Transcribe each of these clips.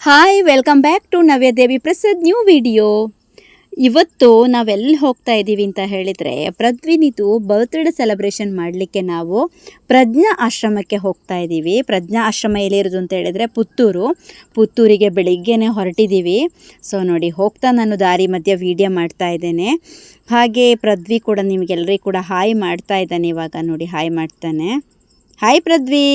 Hi welcome back to Navya Devi Prasad new video ಇವತ್ತು ನಾವೆಲ್ಲಿ ಹೋಗ್ತಾ ಇದ್ದೀವಿ ಅಂತ ಹೇಳಿದರೆ ಪ್ರದ್ವಿನಿದು ಬರ್ತ್ಡೇ ಸೆಲೆಬ್ರೇಷನ್ ಮಾಡಲಿಕ್ಕೆ ನಾವು ಪ್ರಜ್ಞಾ ಆಶ್ರಮಕ್ಕೆ ಹೋಗ್ತಾ ಇದ್ದೀವಿ ಪ್ರಜ್ಞಾ ಆಶ್ರಮ ಎಲ್ಲಿರೋದು ಅಂತ ಹೇಳಿದರೆ ಪುತ್ತೂರು. ಪುತ್ತೂರಿಗೆ ಬೆಳಿಗ್ಗೆನೇ ಹೊರಟಿದ್ದೀವಿ ಸೊ ನೋಡಿ, ಹೋಗ್ತಾ ನಾನು ದಾರಿ ಮಧ್ಯೆ ವೀಡಿಯೋ ಮಾಡ್ತಾ ಇದ್ದೇನೆ. ಹಾಗೆ ಪ್ರದ್ವಿ ಕೂಡ ನಿಮಗೆಲ್ಲರಿಗೂ ಕೂಡ ಹಾಯ್ ಮಾಡ್ತಾ ಇದ್ದಾನೆ ಇವಾಗ. ನೋಡಿ ಹಾಯ್ ಮಾಡ್ತಾನೆ. ಹಾಯ್ ಪೃಥ್ವಿ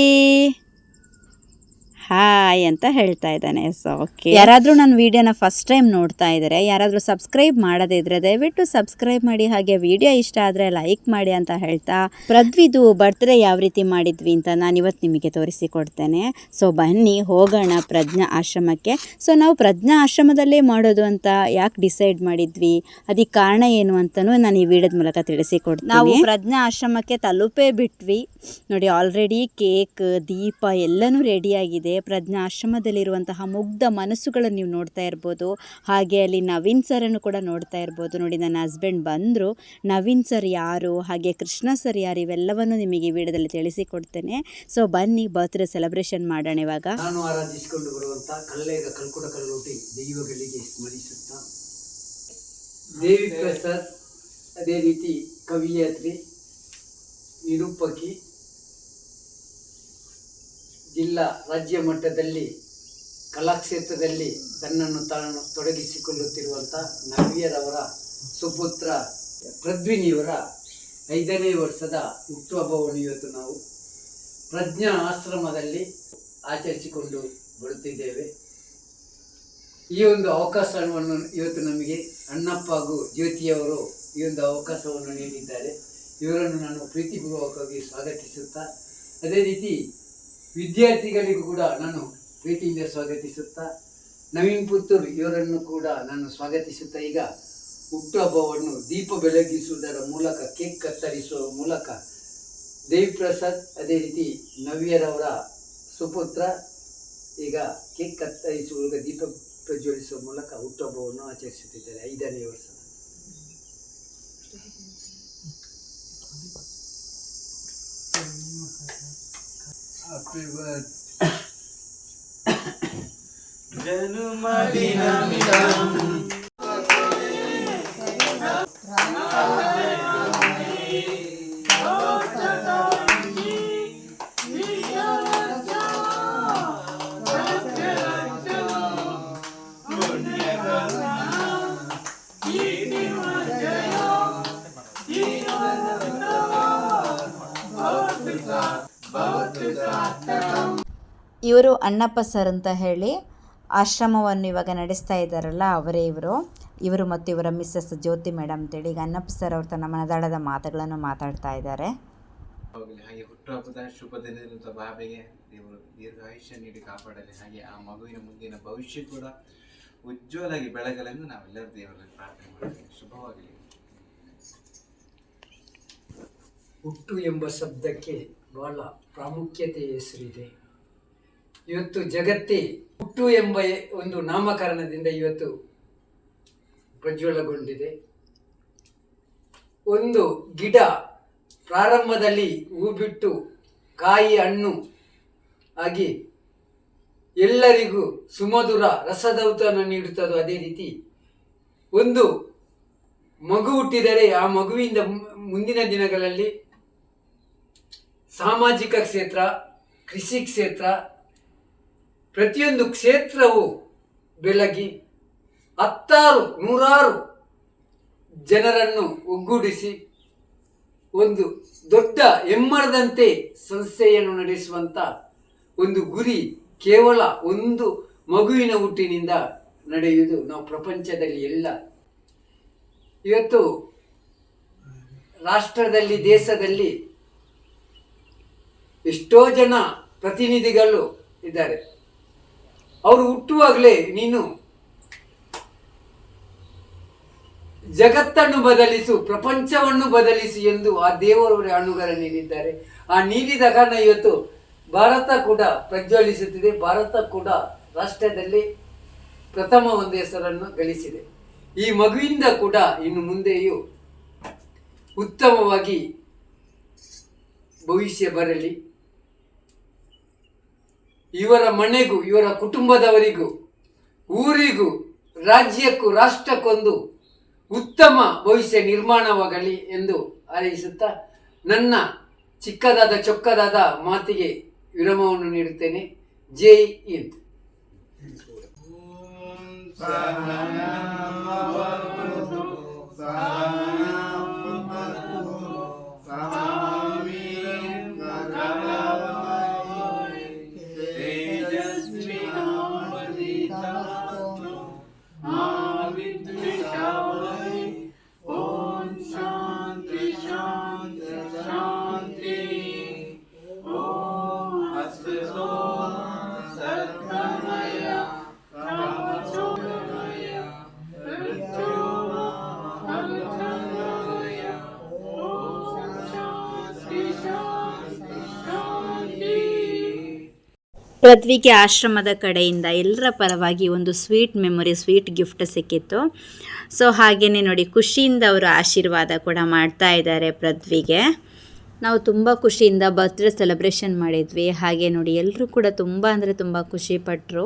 ಹಾಯ್ ಅಂತ ಹೇಳ್ತಾ ಇದ್ದಾನೆ. ಸೊ ಓಕೆ ಯಾರಾದರೂ ನನ್ನ ವಿಡಿಯೋನ ಫಸ್ಟ್ ಟೈಮ್ ನೋಡ್ತಾ ಇದ್ದಾರೆ ಯಾರಾದರೂ ಸಬ್ಸ್ಕ್ರೈಬ್ ಮಾಡದೇ ಇದ್ರೆ ದಯವಿಟ್ಟು ಸಬ್ಸ್ಕ್ರೈಬ್ ಮಾಡಿ ಹಾಗೆ ವಿಡಿಯೋ ಇಷ್ಟ ಆದರೆ ಲೈಕ್ ಮಾಡಿ ಅಂತ ಹೇಳ್ತಾ ಪೃಥ್ವಿದು ಬರ್ತ್ಡೇ ಯಾವ ರೀತಿ ಮಾಡಿದ್ವಿ ಅಂತ ನಾನು ಇವತ್ತು ನಿಮಗೆ ತೋರಿಸಿಕೊಡ್ತೇನೆ ಸೊ ಬನ್ನಿ ಹೋಗೋಣ ಪ್ರಜ್ಞಾ ಆಶ್ರಮಕ್ಕೆ. ಸೊ ನಾವು ಪ್ರಜ್ಞಾ ಆಶ್ರಮದಲ್ಲೇ ಮಾಡೋದು ಅಂತ ಯಾಕೆ ಡಿಸೈಡ್ ಮಾಡಿದ್ವಿ? ಅದಕ್ಕೆ ಕಾರಣ ಏನು ಅಂತಲೂ ನಾನು ಈ ವಿಡಿಯೋದ ಮೂಲಕ ತಿಳಿಸಿಕೊಡ್ತೀನಿ ನಾವು ಪ್ರಜ್ಞಾ ಆಶ್ರಮಕ್ಕೆ ತಲುಪೇ ಬಿಟ್ವಿ. ನೋಡಿ ಆಲ್ರೆಡಿ ಕೇಕ್ ದೀಪ ಎಲ್ಲನೂ ರೆಡಿಯಾಗಿದೆ ಪ್ರಜ್ಞಾ ಆಶ್ರಮದಲ್ಲಿರುವಂತಹ ಮುಗ್ಧ ಮನಸ್ಸುಗಳನ್ನು ನೀವು ನೋಡ್ತಾ ಇರ್ಬೋದು. ಹಾಗೆ ಅಲ್ಲಿ ನವೀನ್ ಸರನ್ನು ಕೂಡ ನೋಡ್ತಾ ಇರ್ಬೋದು. ನೋಡಿ, ನನ್ನ ಹಸ್ಬೆಂಡ್ ಬಂದರು. ನವೀನ್ ಸರ್ ಯಾರು? ಹಾಗೆ ಕೃಷ್ಣ ಸರ್ ಯಾರು? ಇವೆಲ್ಲವನ್ನು ನಿಮಗೆ ಈ ವಿಡಿಯೋದಲ್ಲಿ ತಿಳಿಸಿಕೊಡ್ತೇನೆ. ಸೊ ಬನ್ನಿ ಬರ್ತ್ಡೇ ಸೆಲೆಬ್ರೇಷನ್ ಮಾಡೋಣ ಇವಾಗ. ನಾನು ಆರಾಧಿಸಿಕೊಂಡು ಕಲ್ಲೇಗ ಕಲ್ಕುಡ ಕಲ್ಲೋಟಿ ದೈವಗಳಿಗೆ ಸ್ಮರಿಸುತ್ತಾ. ದೇವಿ ಪ್ರಸಾದ್ ಅದೇ ರೀತಿ ಕವಿಯತ್ರಿ ನಿರೂಪಕಿ ಜಿಲ್ಲಾ ರಾಜ್ಯ ಮಟ್ಟದಲ್ಲಿ ಕಲಾಕ್ಷೇತ್ರದಲ್ಲಿ ತನ್ನನ್ನು ತಾನು ತೊಡಗಿಸಿಕೊಳ್ಳುತ್ತಿರುವಂಥ ನವ್ಯರವರ ಸುಪುತ್ರ ಪ್ರದ್ವಿನಿಯವರ ಐದನೇ ವರ್ಷದ ಹುಟ್ಟುಹಬ್ಬವನ್ನು ಇವತ್ತು ನಾವು ಪ್ರಜ್ಞಾ ಆಶ್ರಮದಲ್ಲಿ ಆಚರಿಸಿಕೊಂಡು ಬರುತ್ತಿದ್ದೇವೆ. ಈ ಒಂದು ಅವಕಾಶವನ್ನು ಇವತ್ತು ನಮಗೆ ಅಣ್ಣಪ್ಪ ಹಾಗೂ ಜ್ಯೋತಿಯವರು ಈ ಒಂದು ಅವಕಾಶವನ್ನು ನೀಡಿದ್ದಾರೆ. ಇವರನ್ನು ನಾನು ಪ್ರೀತಿಪೂರ್ವಕವಾಗಿ ಸ್ವಾಗತಿಸುತ್ತಾ, ಅದೇ ರೀತಿ ವಿದ್ಯಾರ್ಥಿಗಳಿಗೂ ಕೂಡ ನಾನು ಪ್ರೀತಿಯಿಂದ ಸ್ವಾಗತಿಸುತ್ತಾ, ನವೀನ್ ಪುತ್ತೂರು ಇವರನ್ನು ಕೂಡ ನಾನು ಸ್ವಾಗತಿಸುತ್ತಾ, ಈಗ ಹುಟ್ಟುಹಬ್ಬವನ್ನು ದೀಪ ಬೆಳಗಿಸುವುದರ ಮೂಲಕ ಕೇಕ್ ಕತ್ತರಿಸುವ ಮೂಲಕ ದೇವಿ ಪ್ರಸಾದ್ ಅದೇ ರೀತಿ ನವ್ಯರವರ ಸುಪುತ್ರ, ಈಗ ಕೇಕ್ ಕತ್ತರಿಸುವ ದೀಪ ಪ್ರಜ್ವಲಿಸುವ ಮೂಲಕ ಹುಟ್ಟುಹಬ್ಬವನ್ನು ಆಚರಿಸುತ್ತಿದ್ದಾರೆ ಐದನೇ ವರ್ಷ. Happy birthday. ಇವರು ಅಣ್ಣಪ್ಪ ಸರ್ ಅಂತ ಹೇಳಿ ಆಶ್ರಮವನ್ನು ಇವಾಗ ನಡೆಸ್ತಾ ಇದ್ದಾರಲ್ಲ ಅವರೇ ಇವರು. ಇವರು ಮತ್ತು ಇವರ ಮಿಸ್ಸಸ್ ಜ್ಯೋತಿ ಮೇಡಮ್ ಅಂತೇಳಿ ಈಗ ಅಣ್ಣಪ್ಪ ಸರ್ ಅವ್ರ ತನ್ನ ಮನದಾಳದ ಮಾತುಗಳನ್ನು ಮಾತಾಡ್ತಾ ಇದ್ದಾರೆ. ಹೋಗಲಿ ಹಾಗೆ ಹುಟ್ಟುಹಬ್ಬದ ಶುಭ ದಿನದಂತ ಬಾಬೆಗೆ ದೇವರು ದೀರ್ಘಾಯುಷ್ಯ ನೀಡಿ ಕಾಪಾಡಲಿ. ಹಾಗೆ ಆ ಮಗುವಿನ ಮುಂದಿನ ಭವಿಷ್ಯ ಕೂಡ ಉಜ್ವಲಾಗಿ ಬೆಳಗಲೆಂದು ನಾವೆಲ್ಲರೂ ದೇವರಲ್ಲಿ ಪ್ರಾರ್ಥನೆ ಮಾಡ್ತೀವಿ. ಶುಭವಾಗಲಿ. ಹುಟ್ಟು ಎಂಬ ಶಬ್ದಕ್ಕೆ ಬಹಳ ಪ್ರಾಮುಖ್ಯತೆ ಹೆಸರಿದೆ ಇವತ್ತು ಜಗತ್ತೇ ಹುಟ್ಟು ಎಂಬ ಒಂದು ನಾಮಕರಣದಿಂದ ಇವತ್ತು ಪ್ರಜ್ವಲಗೊಂಡಿದೆ. ಒಂದು ಗಿಡ ಪ್ರಾರಂಭದಲ್ಲಿ ಹೂ ಬಿಟ್ಟು ಕಾಯಿ ಹಣ್ಣು ಆಗಿ ಎಲ್ಲರಿಗೂ ಸುಮಧುರ ರಸದೌತನ ನೀಡುತ್ತದೋ ಅದೇ ರೀತಿ ಒಂದು ಮಗು ಹುಟ್ಟಿದರೆ ಆ ಮಗುವಿಂದ ಮುಂದಿನ ದಿನಗಳಲ್ಲಿ ಸಾಮಾಜಿಕ ಕ್ಷೇತ್ರ, ಕೃಷಿ ಕ್ಷೇತ್ರ ಪ್ರತಿಯೊಂದು ಕ್ಷೇತ್ರವು ಬೆಳಗಿ ಹತ್ತಾರು, ನೂರಾರು ಜನರನ್ನು ಒಗ್ಗೂಡಿಸಿ ಒಂದು ದೊಡ್ಡ ಹೆಮ್ಮರದಂತೆ ಸಂಸ್ಥೆಯನ್ನು ನಡೆಸುವಂತ ಒಂದು ಗುರಿ ಕೇವಲ ಒಂದು ಮಗುವಿನ ಹುಟ್ಟಿನಿಂದ ನಡೆಯುವುದು ನಾವು ಪ್ರಪಂಚದಲ್ಲಿ ಎಲ್ಲ. ಇವತ್ತು ರಾಷ್ಟ್ರದಲ್ಲಿ, ದೇಶದಲ್ಲಿ ಎಷ್ಟೋ ಜನ ಪ್ರತಿನಿಧಿಗಳು ಇದ್ದಾರೆ. ಅವರು ಹುಟ್ಟುವಾಗಲೇ ನೀನು ಜಗತ್ತನ್ನು ಬದಲಿಸು, ಪ್ರಪಂಚವನ್ನು ಬದಲಿಸು ಎಂದು ಆ ದೇವರವರ ಅಣುಗರ ನೀಡಿದ್ದಾರೆ. ಆ ನೀಡಿದ ಕಾರಣ ಇವತ್ತು ಭಾರತ ಕೂಡ ಪ್ರಜ್ವಲಿಸುತ್ತಿದೆ. ಭಾರತ ಕೂಡ ರಾಷ್ಟ್ರದಲ್ಲಿ ಪ್ರಥಮ ಒಂದು ಹೆಸರನ್ನು ಗಳಿಸಿದೆ. ಈ ಮಗುವಿಂದ ಕೂಡ ಇನ್ನು ಮುಂದೆಯೂ ಉತ್ತಮವಾಗಿ ಭವಿಷ್ಯ ಬರಲಿ. ಇವರ ಮನೆಗೂ, ಇವರ ಕುಟುಂಬದವರಿಗೂ, ಊರಿಗೂ, ರಾಜ್ಯಕ್ಕೂ, ರಾಷ್ಟ್ರಕ್ಕೊಂದು ಉತ್ತಮ ಭವಿಷ್ಯ ನಿರ್ಮಾಣವಾಗಲಿ ಎಂದು ಹಾರೈಸುತ್ತಾ ನನ್ನ ಚಿಕ್ಕದಾದ, ಚೊಕ್ಕದಾದ ಮಾತಿಗೆ ವಿರಾಮವನ್ನು ನೀಡುತ್ತೇನೆ. ಜೈ ಹಿಂದ್. ಪೃಥ್ವಿಗೆ ಆಶ್ರಮದ ಕಡೆಯಿಂದ ಎಲ್ಲರ ಪರವಾಗಿ ಒಂದು ಸ್ವೀಟ್ ಮೆಮೊರಿ, ಸ್ವೀಟ್ ಗಿಫ್ಟ್ ಸಿಕ್ಕಿತ್ತು. ಸೊ ಹಾಗೆಯೇ ನೋಡಿ, ಖುಷಿಯಿಂದ ಅವರು ಆಶೀರ್ವಾದ ಕೂಡ ಮಾಡ್ತಾ ಇದ್ದಾರೆ ಪೃಥ್ವಿಗೆ. ನಾವು ತುಂಬ ಖುಷಿಯಿಂದ ಬರ್ತ್ಡೇ ಸೆಲೆಬ್ರೇಷನ್ ಮಾಡಿದ್ವಿ. ಹಾಗೆ ನೋಡಿ ಎಲ್ಲರೂ ಕೂಡ ತುಂಬ ಅಂದರೆ ತುಂಬ ಖುಷಿ ಪಟ್ಟರು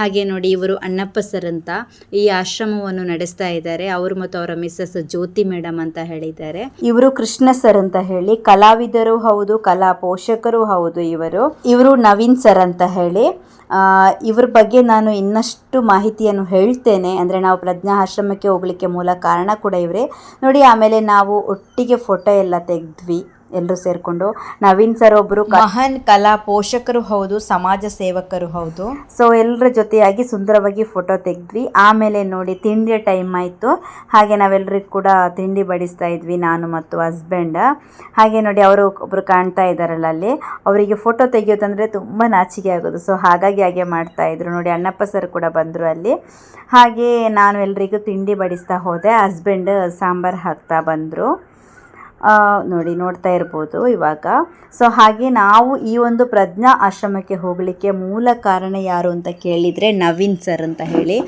ಹಾಗೆ ನೋಡಿ, ಇವರು ಅಣ್ಣಪ್ಪ ಸರ್ ಅಂತ ಈ ಆಶ್ರಮವನ್ನು ನಡೆಸ್ತಾ ಇದ್ದಾರೆ. ಅವರು ಮತ್ತು ಅವರ ಮಿಸ್ಸಸ್ ಜ್ಯೋತಿ ಮೇಡಮ್ ಅಂತ ಹೇಳಿದ್ದಾರೆ. ಇವರು ಕೃಷ್ಣ ಸರ್ ಅಂತ ಹೇಳಿ, ಕಲಾವಿದರು ಹೌದು, ಕಲಾ ಪೋಷಕರು ಹೌದು ಇವರು. ಇವರು ನವೀನ್ ಸರ್ ಅಂತ ಹೇಳಿ. ಇವ್ರ ಬಗ್ಗೆ ನಾನು ಇನ್ನಷ್ಟು ಮಾಹಿತಿಯನ್ನು ಹೇಳ್ತೇನೆ. ಅಂದರೆ ನಾವು ಪ್ರಜ್ಞಾ ಆಶ್ರಮಕ್ಕೆ ಹೋಗ್ಲಿಕ್ಕೆ ಮೂಲ ಕಾರಣ ಕೂಡ ಇವರೇ. ನೋಡಿ, ಆಮೇಲೆ ನಾವು ಒಟ್ಟಿಗೆ ಫೋಟೋ ಎಲ್ಲ ತೆಗೆದ್ವಿ. ಎಲ್ಲರೂ ಸೇರಿಕೊಂಡು ನವೀನ್ ಸರ್ ಒಬ್ಬರು ಮಹಾನ್ ಕಲಾ ಪೋಷಕರು ಹೌದು ಸಮಾಜ ಸೇವಕರು ಹೌದು. ಸೊ ಎಲ್ಲರ ಜೊತೆಯಾಗಿ ಸುಂದರವಾಗಿ ಫೋಟೋ ತೆಗೆದ್ವಿ. ಆಮೇಲೆ ನೋಡಿ ತಿಂಡಿಯ ಟೈಮ್ ಆಯಿತು. ಹಾಗೆ ನಾವೆಲ್ಲರಿಗೂ ಕೂಡ ತಿಂಡಿ ಬಡಿಸ್ತಾ ಇದ್ವಿ ನಾನು ಮತ್ತು ಹಸ್ಬೆಂಡ್ ಹಾಗೆ ನೋಡಿ ಅವರು ಒಬ್ಬರು ಕಾಣ್ತಾ ಇದ್ದಾರಲ್ಲ ಅಲ್ಲಿ. ಅವರಿಗೆ ಫೋಟೋ ತೆಗೆಯೋದಂದರೆ ತುಂಬ ನಾಚಿಕೆ ಆಗೋದು. ಸೊ ಹಾಗಾಗಿ ಹಾಗೆ ಮಾಡ್ತಾ ಇದ್ರು. ನೋಡಿ ಅಣ್ಣಪ್ಪ ಸರ್ ಕೂಡ ಬಂದರು ಅಲ್ಲಿ. ಹಾಗೆ ನಾನು ಎಲ್ಲರಿಗೂ ತಿಂಡಿ ಬಡಿಸ್ತಾ ಹೋದೆ. ಹಸ್ಬೆಂಡ್ ಸಾಂಬಾರು ಹಾಕ್ತಾ ಬಂದರು. ನೋಡಿ, ನೋಡ್ತಾ ಇರ್ಬೋದು ಇವಾಗ. ಸೊ ಹಾಗೆ ನಾವು ಈ ಒಂದು ಪ್ರಜ್ಞಾ ಆಶ್ರಮಕ್ಕೆ ಹೋಗಲಿಕ್ಕೆ ಮೂಲ ಕಾರಣ ಯಾರು ಅಂತ ಕೇಳಿದರೆ ನವೀನ್ ಸರ್ ಅಂತ ಹೇಳಿ.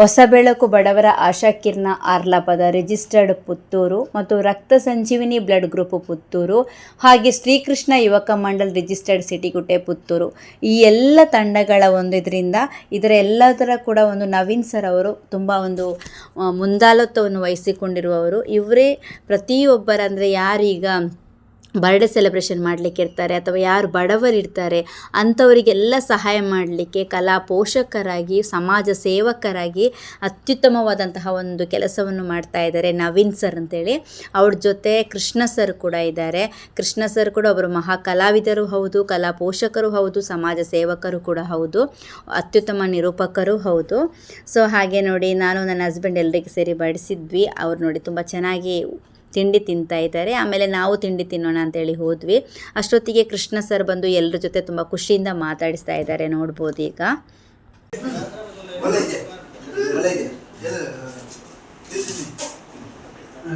ಹೊಸ ಬೆಳಕು ಬಡವರ ಆಶಾ ಕಿರಣ ಆರ್ಲಪದ ರಿಜಿಸ್ಟರ್ಡ್ ಪುತ್ತೂರು ಮತ್ತು ರಕ್ತ ಸಂಜೀವಿನಿ ಬ್ಲಡ್ ಗ್ರೂಪ್ ಪುತ್ತೂರು ಹಾಗೆ ಶ್ರೀಕೃಷ್ಣ ಯುವಕ ಮಂಡಲ್ ರಿಜಿಸ್ಟರ್ಡ್ ಸಿಟಿಗುಟ್ಟೆ ಪುತ್ತೂರು. ಈ ಎಲ್ಲ ತಂಡಗಳ ಒಂದು ಇದರಿಂದ ಇದರ ಎಲ್ಲದರ ಕೂಡ ಒಂದು ನವೀನ್ ಸರ್ ಅವರು ತುಂಬ ಒಂದು ಮುಂದಾಲತ್ವವನ್ನು ವಹಿಸಿಕೊಂಡಿರುವವರು. ಇವರೇ ಪ್ರತಿಯೊಬ್ಬರ ಅಂದರೆ ಯಾರೀಗ ಬರ್ಡೇ ಸೆಲೆಬ್ರೇಷನ್ ಮಾಡಲಿಕ್ಕೆ ಇರ್ತಾರೆ ಅಥವಾ ಯಾರು ಬಡವರಿರ್ತಾರೆ ಅಂಥವರಿಗೆಲ್ಲ ಸಹಾಯ ಮಾಡಲಿಕ್ಕೆ ಕಲಾ ಪೋಷಕರಾಗಿ, ಸಮಾಜ ಸೇವಕರಾಗಿ ಅತ್ಯುತ್ತಮವಾದಂತಹ ಒಂದು ಕೆಲಸವನ್ನು ಮಾಡ್ತಾ ಇದ್ದಾರೆ ನವೀನ್ ಸರ್ ಅಂತೇಳಿ. ಅವ್ರ ಜೊತೆ ಕೃಷ್ಣ ಸರ್ ಕೂಡ ಇದ್ದಾರೆ. ಕೃಷ್ಣ ಸರ್ ಕೂಡ ಒಬ್ಬರು ಮಹಾ ಕಲಾವಿದರು ಹೌದು, ಕಲಾ ಪೋಷಕರು ಹೌದು, ಸಮಾಜ ಸೇವಕರು ಕೂಡ ಹೌದು, ಅತ್ಯುತ್ತಮ ನಿರೂಪಕರು ಹೌದು. ಸೊ ಹಾಗೆ ನೋಡಿ ನಾನು ನನ್ನ ಹಸ್ಬೆಂಡ್ ಎಲ್ಲರಿಗೆ ಸೇರಿ ಬಡಿಸಿದ್ವಿ ಅವ್ರು ನೋಡಿ ತುಂಬ ಚೆನ್ನಾಗಿ ತಿಂಡಿ ತಿಂತಾ ಇದ್ದಾರೆ. ಆಮೇಲೆ ನಾವು ತಿಂಡಿ ತಿನ್ನೋಣ ಅಂತೇಳಿ ಹೋದ್ವಿ. ಅಷ್ಟೊತ್ತಿಗೆ ಕೃಷ್ಣ ಸರ್ ಬಂದು ಎಲ್ಲರ ಜೊತೆ ತುಂಬ ಖುಷಿಯಿಂದ ಮಾತಾಡಿಸ್ತಾ ಇದ್ದಾರೆ. ನೋಡ್ಬೋದು ಈಗ.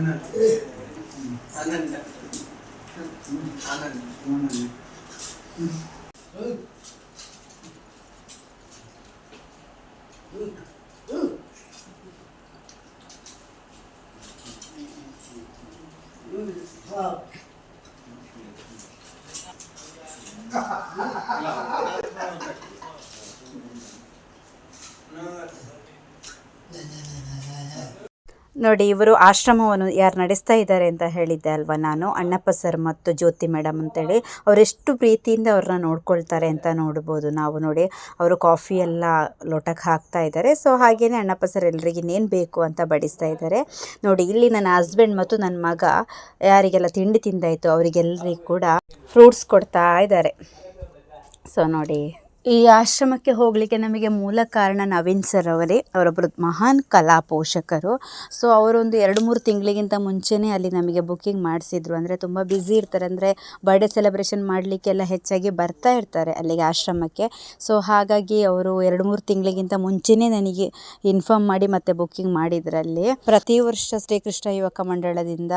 ಆನಂದ ನೋಡಿ, ಇವರು ಆಶ್ರಮವನ್ನು ಯಾರು ನಡೆಸ್ತಾ ಇದ್ದಾರೆ ಅಂತ ಹೇಳಿದ್ದೆ ಅಲ್ವಾ ನಾನು? ಅಣ್ಣಪ್ಪ ಸರ್ ಮತ್ತು ಜ್ಯೋತಿ ಮೇಡಮ್ ಅಂತೇಳಿ. ಅವರೆಷ್ಟು ಪ್ರೀತಿಯಿಂದ ಅವ್ರನ್ನ ನೋಡ್ಕೊಳ್ತಾರೆ ಅಂತ ನೋಡ್ಬೋದು ನಾವು ನೋಡಿ. ಅವರು ಕಾಫಿ ಎಲ್ಲ ಲೋಟಕ್ಕೆ ಹಾಕ್ತಾ ಇದ್ದಾರೆ. ಸೊ ಹಾಗೆಯೇ ಅಣ್ಣಪ್ಪ ಸರ್ ಎಲ್ರಿಗೆ ಇನ್ನೇನು ಬೇಕು ಅಂತ ಬಡಿಸ್ತಾ ಇದ್ದಾರೆ. ನೋಡಿ, ಇಲ್ಲಿ ನನ್ನ ಹಸ್ಬೆಂಡ್ ಮತ್ತು ನನ್ನ ಮಗ ಯಾರಿಗೆಲ್ಲ ತಿಂಡಿ ತಿಂದಾಯಿತು ಅವರಿಗೆಲ್ಲರಿಗೂ ಕೂಡ ಫ್ರೂಟ್ಸ್ ಕೊಡ್ತಾ ಇದ್ದಾರೆ. ಸೊ, ನೋಡಿ. ಈ ಆಶ್ರಮಕ್ಕೆ ಹೋಗಲಿಕ್ಕೆ ನಮಗೆ ಮೂಲ ಕಾರಣ ನವೀನ್ ಸರ್ ಅವರೇ. ಅವರೊಬ್ಬರು ಮಹಾನ್ ಕಲಾ ಪೋಷಕರು. ಸೊ ಅವರೊಂದು ಎರಡು ಮೂರು ತಿಂಗಳಿಗಿಂತ ಮುಂಚೆನೇ ಅಲ್ಲಿ ನಮಗೆ ಬುಕ್ಕಿಂಗ್ ಮಾಡಿಸಿದ್ರು. ಅಂದರೆ ತುಂಬ ಬ್ಯುಸಿ ಇರ್ತಾರೆ. ಅಂದರೆ ಬರ್ಡೇ ಸೆಲೆಬ್ರೇಷನ್ ಮಾಡಲಿಕ್ಕೆಲ್ಲ ಹೆಚ್ಚಾಗಿ ಬರ್ತಾ ಇರ್ತಾರೆ ಅಲ್ಲಿಗೆ ಆಶ್ರಮಕ್ಕೆ. ಸೊ ಹಾಗಾಗಿ ಅವರು ಎರಡು ಮೂರು ತಿಂಗಳಿಗಿಂತ ಮುಂಚೆನೇ ನನಗೆ ಇನ್ಫಾರ್ಮ್ ಮಾಡಿ ಮತ್ತೆ ಬುಕ್ಕಿಂಗ್ ಮಾಡಿದ್ರಲ್ಲಿ. ಪ್ರತಿ ವರ್ಷ ಶ್ರೀಕೃಷ್ಣ ಯುವಕ ಮಂಡಳದಿಂದ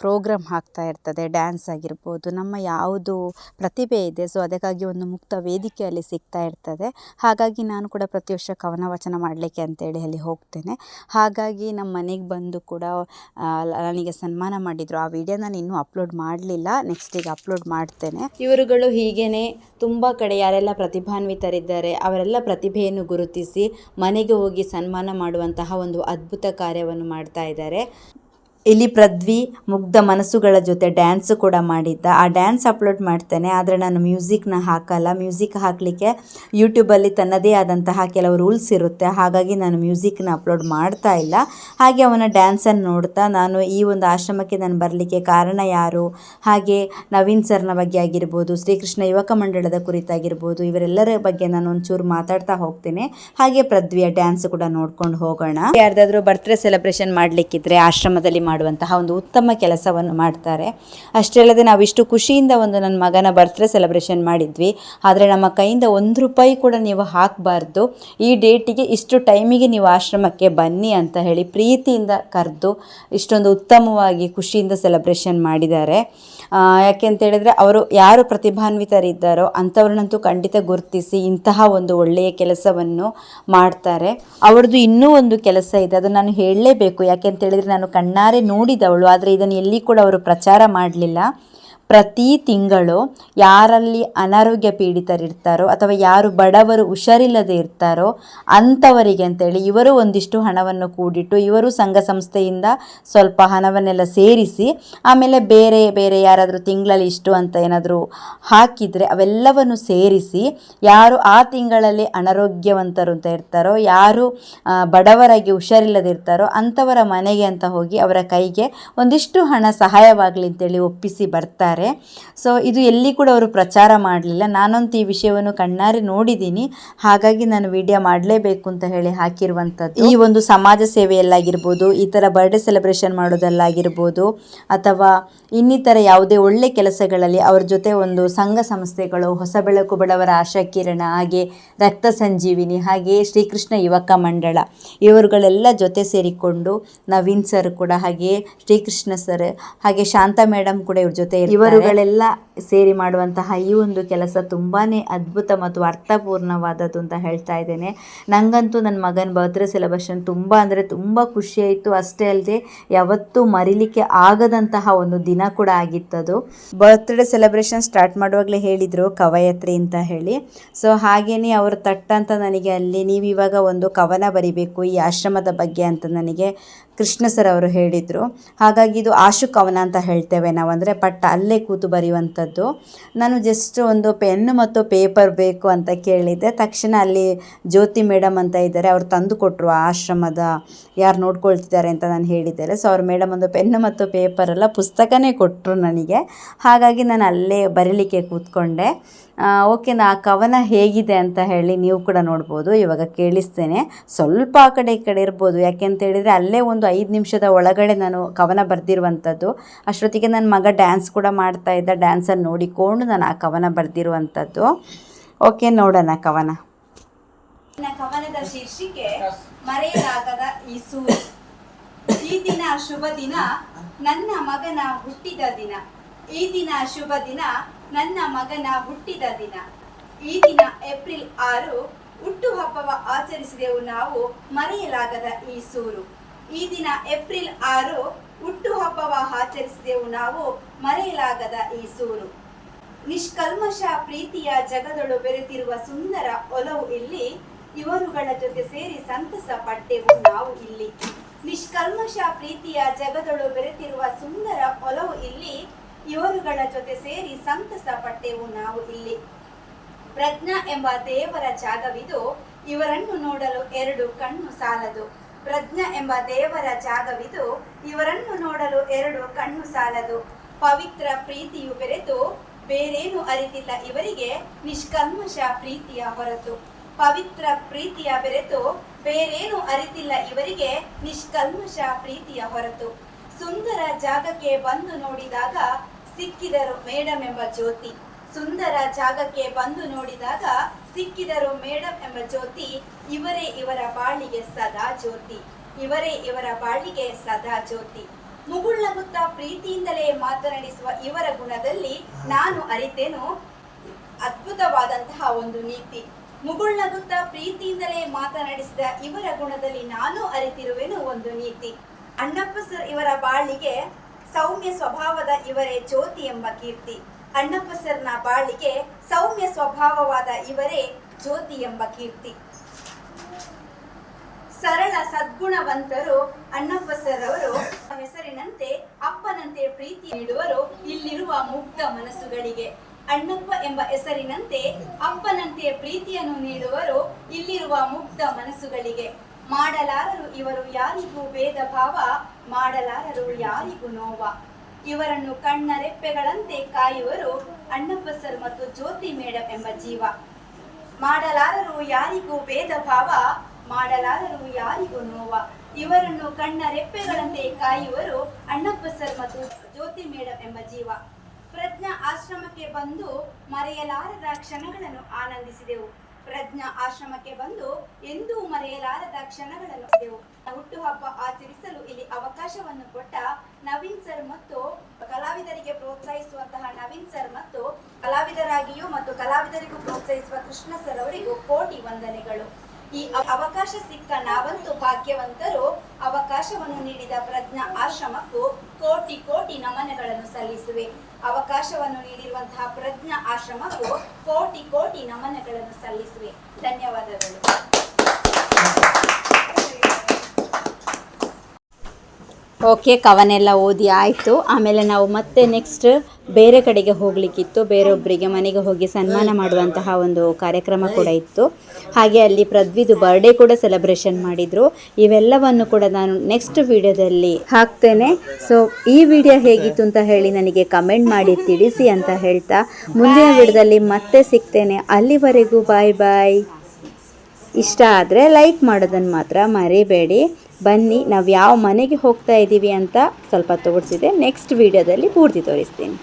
ಪ್ರೋಗ್ರಾಮ್ ಆಗ್ತಾ ಇರ್ತದೆ, ಡ್ಯಾನ್ಸ್ ಆಗಿರ್ಬೋದು, ನಮ್ಮ ಯಾವುದು ಪ್ರತಿಭೆ ಇದೆ, ಸೊ ಅದಕ್ಕಾಗಿ ಒಂದು ಮುಕ್ತ ವೇದಿಕೆ ಅಲ್ಲಿ ಸಿಗ್ತಾ ಇರ್ತದೆ. ಹಾಗಾಗಿ ನಾನು ಕೂಡ ಪ್ರತಿ ವರ್ಷ ಕವನ ವಚನ ಮಾಡಲಿಕ್ಕೆ ಅಂತೇಳಿ ಅಲ್ಲಿ ಹೋಗ್ತೇನೆ. ಹಾಗಾಗಿ ನಮ್ಮ ಮನೆಗೆ ಬಂದು ಕೂಡ ನನಗೆ ಸನ್ಮಾನ ಮಾಡಿದರು. ಆ ವಿಡಿಯೋ ನಾನು ಇನ್ನೂ ಅಪ್ಲೋಡ್ ಮಾಡಲಿಲ್ಲ ನೆಕ್ಸ್ಟ್ ಈಗ ಅಪ್ಲೋಡ್ ಮಾಡ್ತೇನೆ. ಇವರುಗಳು ಹೀಗೇನೆ ತುಂಬ ಕಡೆ ಯಾರೆಲ್ಲ ಪ್ರತಿಭಾನ್ವಿತರಿದ್ದಾರೆ, ಅವರೆಲ್ಲ ಪ್ರತಿಭೆಯನ್ನು ಗುರುತಿಸಿ ಮನೆಗೆ ಹೋಗಿ ಸನ್ಮಾನ ಮಾಡುವಂತಹ ಒಂದು ಅದ್ಭುತ ಕಾರ್ಯವನ್ನು ಮಾಡ್ತಾ ಇದ್ದಾರೆ. ಇಲ್ಲಿ ಪೃಥ್ವಿ ಮುಗ್ಧ ಮನಸ್ಸುಗಳ ಜೊತೆ ಡ್ಯಾನ್ಸ್ ಕೂಡ ಮಾಡಿದ್ದ. ಆ ಡ್ಯಾನ್ಸ್ ಅಪ್ಲೋಡ್ ಮಾಡ್ತೇನೆ, ಆದರೆ ನಾನು ಮ್ಯೂಸಿಕ್ನ ಹಾಕಲ್ಲ. ಮ್ಯೂಸಿಕ್ ಹಾಕಲಿಕ್ಕೆ ಯೂಟ್ಯೂಬಲ್ಲಿ ತನ್ನದೇ ಆದಂತಹ ಕೆಲವು ರೂಲ್ಸ್ ಇರುತ್ತೆ. ಹಾಗಾಗಿ ನಾನು ಮ್ಯೂಸಿಕ್ನ ಅಪ್ಲೋಡ್ ಮಾಡ್ತಾ ಇಲ್ಲ. ಹಾಗೆ ಅವನ ಡ್ಯಾನ್ಸನ್ನು ನೋಡ್ತಾ ನಾನು ಈ ಒಂದು ಆಶ್ರಮಕ್ಕೆ ನಾನು ಬರಲಿಕ್ಕೆ ಕಾರಣ ಯಾರು? ಹಾಗೆ ನವೀನ್ ಸರ್ನ ಬಗ್ಗೆ ಆಗಿರ್ಬೋದು, ಶ್ರೀಕೃಷ್ಣ ಯುವಕ ಮಂಡಳದ ಕುರಿತಾಗಿರ್ಬೋದು, ಇವರೆಲ್ಲರ ಬಗ್ಗೆ ನಾನು ಒಂಚೂರು ಮಾತಾಡ್ತಾ ಹೋಗ್ತೇನೆ. ಹಾಗೆ ಪೃಥ್ವಿಯ ಡ್ಯಾನ್ಸ್ ಕೂಡ ನೋಡ್ಕೊಂಡು ಹೋಗೋಣ. ಯಾರ್ದಾದ್ರೂ ಬರ್ತ್ಡೇ ಸೆಲೆಬ್ರೇಷನ್ ಮಾಡಲಿಕ್ಕಿದ್ರೆ ಆಶ್ರಮದಲ್ಲಿ ಮಾಡುವಂತಹ ಒಂದು ಉತ್ತಮ ಕೆಲಸವನ್ನು ಮಾಡ್ತಾರೆ. ಅಷ್ಟೇ ಅಲ್ಲದೆ ನಾವು ಇಷ್ಟು ಖುಷಿಯಿಂದ ಒಂದು ನನ್ನ ಮಗನ ಬರ್ತ್ಡೇ ಸೆಲೆಬ್ರೇಷನ್ ಮಾಡಿದ್ವಿ. ಆದರೆ ನಮ್ಮ ಕೈಯಿಂದ ಒಂದು ರೂಪಾಯಿ ಕೂಡ ನೀವು ಹಾಕಬಾರ್ದು. ಈ ಡೇಟಿಗೆ ಇಷ್ಟು ಟೈಮಿಗೆ ನೀವು ಆಶ್ರಮಕ್ಕೆ ಬನ್ನಿ ಅಂತ ಹೇಳಿ ಪ್ರೀತಿಯಿಂದ ಕರೆದು ಇಷ್ಟೊಂದು ಉತ್ತಮವಾಗಿ ಖುಷಿಯಿಂದ ಸೆಲೆಬ್ರೇಷನ್ ಮಾಡಿದ್ದಾರೆ. ಯಾಕೆ ಅಂತ ಹೇಳಿದ್ರೆ ಅವರು ಯಾರು ಪ್ರತಿಭಾನ್ವಿತರಿದ್ದಾರೋ ಅಂಥವ್ರನ್ನಂತೂ ಖಂಡಿತ ಗುರುತಿಸಿ ಇಂತಹ ಒಂದು ಒಳ್ಳೆಯ ಕೆಲಸವನ್ನು ಮಾಡ್ತಾರೆ. ಅವ್ರದ್ದು ಇನ್ನೂ ಒಂದು ಕೆಲಸ ಇದೆ. ಅದು ನಾನು ಹೇಳಲೇಬೇಕು. ಯಾಕೆ ಅಂತ ಹೇಳಿದರೆ ನಾನು ಕಣ್ಣಾರೆ ನೋಡಿದವಳು ಆದರೆ ಇದನ್ನು ಎಲ್ಲಿ ಕೂಡ ಅವರು ಪ್ರಚಾರ ಮಾಡಲಿಲ್ಲ. ಪ್ರತಿ ತಿಂಗಳು ಯಾರಲ್ಲಿ ಅನಾರೋಗ್ಯ ಪೀಡಿತರಿರ್ತಾರೋ ಅಥವಾ ಯಾರು ಬಡವರು ಹುಷಾರಿಲ್ಲದೆ ಇರ್ತಾರೋ ಅಂಥವರಿಗೆ ಅಂತೇಳಿ ಇವರು ಒಂದಿಷ್ಟು ಹಣವನ್ನು ಕೂಡಿಟ್ಟು ಇವರು ಸಂಘ ಸಂಸ್ಥೆಯಿಂದ ಸ್ವಲ್ಪ ಹಣವನ್ನೆಲ್ಲ ಸೇರಿಸಿ ಆಮೇಲೆ ಬೇರೆ ಬೇರೆ ಯಾರಾದರೂ ತಿಂಗಳಲ್ಲಿ ಇಷ್ಟು ಅಂತ ಏನಾದರೂ ಹಾಕಿದರೆ ಅವೆಲ್ಲವನ್ನು ಸೇರಿಸಿ ಯಾರು ಆ ತಿಂಗಳಲ್ಲಿ ಅನಾರೋಗ್ಯವಂತರು ಅಂತ ಇರ್ತಾರೋ, ಯಾರು ಬಡವರಾಗಿ ಹುಷಾರಿಲ್ಲದೆ ಇರ್ತಾರೋ ಅಂಥವರ ಮನೆಗೆ ಅಂತ ಹೋಗಿ ಅವರ ಕೈಗೆ ಒಂದಿಷ್ಟು ಹಣ ಸಹಾಯವಾಗಲಿ ಅಂತೇಳಿ ಒಪ್ಪಿಸಿ ಬರ್ತಾರೆ. ಸೊ ಇದು ಎಲ್ಲಿ ಕೂಡ ಅವರು ಪ್ರಚಾರ ಮಾಡಲಿಲ್ಲ. ನಾನಂತೂ ಈ ವಿಷಯವನ್ನು ಕಣ್ಣಾರೆ ನೋಡಿದ್ದೀನಿ. ಹಾಗಾಗಿ ನಾನು ವಿಡಿಯೋ ಮಾಡಲೇಬೇಕು ಅಂತ ಹೇಳಿ ಹಾಕಿರುವಂಥದ್ದು. ಈ ಒಂದು ಸಮಾಜ ಸೇವೆಯಲ್ಲಾಗಿರ್ಬೋದು, ಈ ಥರ ಬರ್ಡೇ ಸೆಲೆಬ್ರೇಷನ್ ಮಾಡೋದಲ್ಲಾಗಿರ್ಬೋದು, ಅಥವಾ ಇನ್ನಿತರ ಯಾವುದೇ ಒಳ್ಳೆ ಕೆಲಸಗಳಲ್ಲಿ ಅವ್ರ ಜೊತೆ ಒಂದು ಸಂಘ ಸಂಸ್ಥೆಗಳು, ಹೊಸ ಬೆಳಕು ಬಡವರ ಆಶಾ ಕಿರಣ, ಹಾಗೆ ರಕ್ತ ಸಂಜೀವಿನಿ, ಹಾಗೆ ಶ್ರೀಕೃಷ್ಣ ಯುವಕ ಮಂಡಳ, ಇವರುಗಳೆಲ್ಲ ಜೊತೆ ಸೇರಿಕೊಂಡು ನವೀನ್ ಸರ್ ಕೂಡ, ಹಾಗೆ ಶ್ರೀಕೃಷ್ಣ ಸರ್, ಹಾಗೆ ಶಾಂತ ಮೇಡಮ್ ಕೂಡ ಇವ್ರ ಜೊತೆ ಇವರುಗಳೆಲ್ಲ ಸೇರಿ ಮಾಡುವಂತಹ ಈ ಒಂದು ಕೆಲಸ ತುಂಬಾ ಅದ್ಭುತ ಮತ್ತು ಅರ್ಥಪೂರ್ಣವಾದದ್ದು ಅಂತ ಹೇಳ್ತಾ ಇದ್ದೇನೆ. ನನಗಂತೂ ನನ್ನ ಮಗನ ಬರ್ತ್ಡೇ ಸೆಲೆಬ್ರೇಷನ್ ತುಂಬ ಅಂದರೆ ತುಂಬ ಖುಷಿಯಾಯಿತು ಅಷ್ಟೇ ಅಲ್ಲದೆ ಯಾವತ್ತೂ ಮರಿಲಿಕ್ಕೆ ಆಗದಂತಹ ಒಂದು ದಿನ ಕೂಡ ಆಗಿತ್ತದು. ಬರ್ತ್ಡೇ ಸೆಲೆಬ್ರೇಷನ್ ಸ್ಟಾರ್ಟ್ ಮಾಡುವಾಗಲೇ ಹೇಳಿದರು ಕವಯತ್ರಿ ಅಂತ ಹೇಳಿ. ಸೊ ಹಾಗೆಯೇ ಅವರು ತಟ್ಟಂತ ನನಗೆ ಅಲ್ಲಿ ನೀವು ಇವಾಗ ಒಂದು ಕವನ ಬರಿಬೇಕು, ಈ ಆಶ್ರಮದ ಬಗ್ಗೆ ಅಂತ ನನಗೆ ಕೃಷ್ಣ ಸರ್ ಅವರು ಹೇಳಿದರು. ಹಾಗಾಗಿ ಇದು ಆಶು ಕವನ ಅಂತ ಹೇಳ್ತೇವೆ ನಾವು ಅಂದರೆ ಪಟ್ಟ ಅಲ್ಲೇ ಕೂತು ಬರೆಯುವಂಥದ್ದು. ನಾನು ಜಸ್ಟ್ ಒಂದು ಪೆನ್ನು ಮತ್ತು ಪೇಪರ್ ಬೇಕು ಅಂತ ಕೇಳಿದ್ದೆ. ತಕ್ಷಣ ಅಲ್ಲಿ ಜ್ಯೋತಿ ಮೇಡಮ್ ಅಂತ ಇದ್ದಾರೆ, ಅವ್ರು ತಂದು ಕೊಟ್ಟರು ಆಶ್ರಮದ. ಯಾರು ನೋಡ್ಕೊಳ್ತಿದ್ದಾರೆ ಅಂತ ನಾನು ಹೇಳಿದ್ದೇನೆ. ಸೊ ಅವ್ರ ಮೇಡಮ್ ಒಂದು ಪೆನ್ನು ಮತ್ತು ಪೇಪರ್ ಎಲ್ಲ ಪುಸ್ತಕನೇ ಕೊಟ್ಟರು ನನಗೆ. ಹಾಗಾಗಿ ನಾನು ಅಲ್ಲೇ ಬರೀಲಿಕ್ಕೆ ಕೂತ್ಕೊಂಡೆ. ಓಕೆ ನಾ ಆ ಕವನ ಹೇಗಿದೆ ಅಂತ ಹೇಳಿ ನೀವು ಕೂಡ ನೋಡ್ಬೋದು, ಇವಾಗ ಕೇಳಿಸ್ತೇನೆ. ಸ್ವಲ್ಪ ಆ ಕಡೆ ಈ ಕಡೆ ಇರ್ಬೋದು. ಯಾಕೆ ಅಂತ ಹೇಳಿದರೆ, ಅಲ್ಲೇ ಒಂದು ಐದು ನಿಮಿಷದ ಒಳಗಡೆ ನಾನು ಕವನ ಬರೆದಿರುವಂಥದ್ದು. ಅಷ್ಟೊತ್ತಿಗೆ ನನ್ನ ಮಗ ಡ್ಯಾನ್ಸ್ ಕೂಡ ಮಾಡ್ತಾ ಇದ್ದ ಡ್ಯಾನ್ಸನ್ನು ನೋಡಿಕೊಂಡು ನಾನು ಆ ಕವನ ಬರೆದಿರುವಂಥದ್ದು. ಓಕೆ ನೋಡೋಣ ಕವನ. ಕವನದ ಶೀರ್ಷಿಕೆ, ಮರೆಯಲಾಗದ ಇಸು ಈ ದಿನ ಶುಭ ದಿನ, ನನ್ನ ಮಗನ ಹುಟ್ಟಿದ ದಿನ. ಈ ದಿನ ಶುಭ ದಿನ, ನನ್ನ ಮಗನ ಹುಟ್ಟಿದ ದಿನ. ಈ ದಿನ ಏಪ್ರಿಲ್ ಆರು ಹುಟ್ಟುಹಬ್ಬವ ಆಚರಿಸಿದೆವು ನಾವು ಮರೆಯಲಾಗದ ಈ ಸೂರು. ಈ ದಿನ ಏಪ್ರಿಲ್ ಆರು ಹುಟ್ಟುಹಬ್ಬವ ಆಚರಿಸಿದೆವು ನಾವು ಮರೆಯಲಾಗದ ಈ ಸೂರು. ನಿಷ್ಕಲ್ಮಶ ಪ್ರೀತಿಯ ಜಗದೊಳು ಬೆರೆತಿರುವ ಸುಂದರ ಒಲವು ಇಲ್ಲಿ, ಇವರುಗಳ ಜೊತೆ ಸೇರಿ ಸಂತಸ ಪಟ್ಟೆವು ನಾವು ಇಲ್ಲಿ. ನಿಷ್ಕಲ್ಮಶ ಪ್ರೀತಿಯ ಜಗದೊಳು ಬೆರೆತಿರುವ ಸುಂದರ ಒಲವು ಇಲ್ಲಿ, ಇವರುಗಳ ಜೊತೆ ಸೇರಿ ಸಂತಸ ಪಟ್ಟೆವು ನಾವು ಇಲ್ಲಿ. ಪ್ರಜ್ಞಾ ಎಂಬ ದೇವರ ಜಾಗವಿದು, ಇವರನ್ನು ನೋಡಲು ಎರಡು ಕಣ್ಣು ಸಾಲದು. ಪ್ರಜ್ಞಾ ಎಂಬ ದೇವರ ಜಾಗವಿದು ಇವರನ್ನು ನೋಡಲು ಎರಡು ಕಣ್ಣು ಸಾಲದು. ಪವಿತ್ರ ಪ್ರೀತಿಯು ಬೆರೆತು ಬೇರೇನು ಅರಿತಿಲ್ಲ ಇವರಿಗೆ, ನಿಷ್ಕಲ್ಮಶ ಪ್ರೀತಿಯ ಹೊರತು. ಪವಿತ್ರ ಪ್ರೀತಿಯ ಬೆರೆತು ಬೇರೇನು ಅರಿತಿಲ್ಲ ಇವರಿಗೆ, ನಿಷ್ಕಲ್ಮಶ ಪ್ರೀತಿಯ ಹೊರತು. ಸುಂದರ ಜಾಗಕ್ಕೆ ಬಂದು ನೋಡಿದಾಗ ಸಿಕ್ಕಿದರು ಮೇಡಮ್ ಎಂಬ ಜ್ಯೋತಿ. ಸುಂದರ ಜಾಗಕ್ಕೆ ಬಂದು ನೋಡಿದಾಗ ಸಿಕ್ಕಿದರು ಮೇಡಮ್ ಎಂಬ ಜ್ಯೋತಿ ಇವರೇ ಇವರ ಬಾಳಿಗೆ ಸದಾ ಜ್ಯೋತಿ. ಇವರೇ ಇವರ ಬಾಳಿಗೆ ಸದಾ ಜ್ಯೋತಿ. ಮುಗುಳ್ನಗುತ್ತಾ ಪ್ರೀತಿಯಿಂದಲೇ ಮಾತನಾಡಿಸುವ ಇವರ ಗುಣದಲ್ಲಿ ನಾನು ಅರಿತೇನು ಅದ್ಭುತವಾದಂತಹ ಒಂದು ನೀತಿ. ಮುಗುಳ್ನಗುತ್ತಾ ಪ್ರೀತಿಯಿಂದಲೇ ಮಾತನಾಡಿಸಿದ ಇವರ ಗುಣದಲ್ಲಿ ನಾನು ಅರಿತಿರುವೆನು ಒಂದು ನೀತಿ. ಅಣ್ಣಪ್ಪ ಸರ್ ಇವರ ಬಾಳಿಗೆ ಸೌಮ್ಯ ಸ್ವಭಾವದ ಇವರೇ ಜ್ಯೋತಿ ಎಂಬ ಕೀರ್ತಿ. ಅಣ್ಣಪ್ಪ ಸರ್ನ ಬಾಳಿಗೆ ಸೌಮ್ಯ ಸ್ವಭಾವವಾದ ಇವರೇ ಜ್ಯೋತಿ ಎಂಬ ಕೀರ್ತಿ. ಸರಳ ಸದ್ಗುಣವಂತರು ಅಣ್ಣಪ್ಪ ಸರ್ ಅವರು ಹೆಸರಿನಂತೆ ಅಪ್ಪನಂತೆ ಪ್ರೀತಿ ನೀಡುವರು ಇಲ್ಲಿರುವ ಮುಗ್ಧ ಮನಸ್ಸುಗಳಿಗೆ. ಅಣ್ಣಪ್ಪ ಎಂಬ ಹೆಸರಿನಂತೆ ಅಪ್ಪನಂತೆ ಪ್ರೀತಿಯನ್ನು ನೀಡುವರು ಇಲ್ಲಿರುವ ಮುಗ್ಧ ಮನಸ್ಸುಗಳಿಗೆ. ಮಾಡಲಾರರು ಇವರು ಯಾರಿಗೂ ಭೇದ ಭಾವ, ಮಾಡಲಾರರು ಯಾರಿಗೂ ನೋವ. ಇವರನ್ನು ಕಣ್ಣ ರೆಪ್ಪೆಗಳಂತೆ ಕಾಯುವರು ಅಣ್ಣಪ್ಪ ಸರ್ ಮತ್ತು ಜ್ಯೋತಿ ಮೇಡಮ್ ಎಂಬ ಜೀವ. ಮಾಡಲಾರರು ಯಾರಿಗೂ ಭೇದ ಭಾವ, ಮಾಡಲಾರರು ಯಾರಿಗೂ ನೋವ. ಇವರನ್ನು ಕಣ್ಣ ರೆಪ್ಪೆಗಳಂತೆ ಕಾಯುವರು ಅಣ್ಣಪ್ಪ ಸರ್ ಮತ್ತು ಜ್ಯೋತಿ ಮೇಡಮ್ ಎಂಬ ಜೀವ. ಪ್ರಜ್ಞಾ ಆಶ್ರಮಕ್ಕೆ ಬಂದು ಮರೆಯಲಾರದ ಕ್ಷಣಗಳನ್ನು ಆನಂದಿಸಿದೆವು. ಪ್ರಜ್ಞಾ ಆಶ್ರಮಕ್ಕೆ ಬಂದು ಎಂದೂ ಮರೆಯಲಾರದ ಕ್ಷಣಗಳನ್ನು ಹುಟ್ಟುಹಬ್ಬ ಆಚರಿಸಲು ಇಲ್ಲಿ ಅವಕಾಶವನ್ನು ಕೊಟ್ಟ ನವೀನ್ ಸರ್ ಮತ್ತು ಪ್ರೋತ್ಸಾಹಿಸುವಂತಹ ನವೀನ್ ಸರ್ ಮತ್ತು ಕಲಾವಿದರಾಗಿಯೂ ಮತ್ತು ಕಲಾವಿದರಿಗೂ ಪ್ರೋತ್ಸಾಹಿಸುವ ಕೃಷ್ಣ ಸರ್ ಅವರಿಗೂ ಕೋಟಿ ವಂದನೆಗಳು. ಈ ಅವಕಾಶ ಸಿಕ್ಕ ನಾವಂತೂ ಭಾಗ್ಯವಂತರು. ಅವಕಾಶವನ್ನು ನೀಡಿದ ಪ್ರಜ್ಞಾ ಆಶ್ರಮಕ್ಕೂ ಕೋಟಿ ಕೋಟಿ ನಮನಗಳನ್ನು ಸಲ್ಲಿಸುವೆ. ಅವಕಾಶವನ್ನು ನೀಡಿರುವಂತಹ ಪ್ರಜ್ಞಾ ಆಶ್ರಮಕ್ಕೂ ಕೋಟಿ ಕೋಟಿ ನಮನಗಳನ್ನು ಸಲ್ಲಿಸುವೆ. ಧನ್ಯವಾದಗಳು. ಓಕೆ ಕವನೆಲ್ಲ ಓದಿ ಆಯಿತು. ಆಮೇಲೆ ನಾವು ಮತ್ತೆ ನೆಕ್ಸ್ಟ್ ಬೇರೆ ಕಡೆಗೆ ಹೋಗಲಿಕ್ಕಿತ್ತು. ಬೇರೊಬ್ಬರಿಗೆ ಮನೆಗೆ ಹೋಗಿ ಸನ್ಮಾನ ಮಾಡುವಂತಹ ಒಂದು ಕಾರ್ಯಕ್ರಮ ಕೂಡ ಇತ್ತು. ಹಾಗೆ ಅಲ್ಲಿ ಪ್ರದ್ವಿದು ಬರ್ಡೇ ಕೂಡ ಸೆಲೆಬ್ರೇಷನ್ ಮಾಡಿದರು. ಇವೆಲ್ಲವನ್ನು ಕೂಡ ನಾನು ನೆಕ್ಸ್ಟ್ ವಿಡಿಯೋದಲ್ಲಿ ಹಾಕ್ತೇನೆ. ಸೊ ಈ ವಿಡಿಯೋ ಹೇಗಿತ್ತು ಅಂತ ಹೇಳಿ ನನಗೆ ಕಮೆಂಟ್ ಮಾಡಿ ತಿಳಿಸಿ ಅಂತ ಹೇಳ್ತಾ ಮುಂದಿನ ವಿಡಿಯೋದಲ್ಲಿ ಮತ್ತೆ ಸಿಗ್ತೇನೆ. ಅಲ್ಲಿವರೆಗೂ ಬಾಯ್ ಬಾಯ್ ಇಷ್ಟ ಆದರೆ ಲೈಕ್ ಮಾಡೋದನ್ನು ಮಾತ್ರ ಮರಿಬೇಡಿ. ಬನ್ನಿ ನಾವು ಯಾವ ಮನೆಗೆ ಹೋಗ್ತಾ ಇದ್ದೀವಿ ಅಂತ ಸ್ವಲ್ಪ ತೋರಿಸಿದೆ. ನೆಕ್ಸ್ಟ್ ವಿಡಿಯೋದಲ್ಲಿ ಪೂರ್ತಿ ತೋರಿಸ್ತೀನಿ.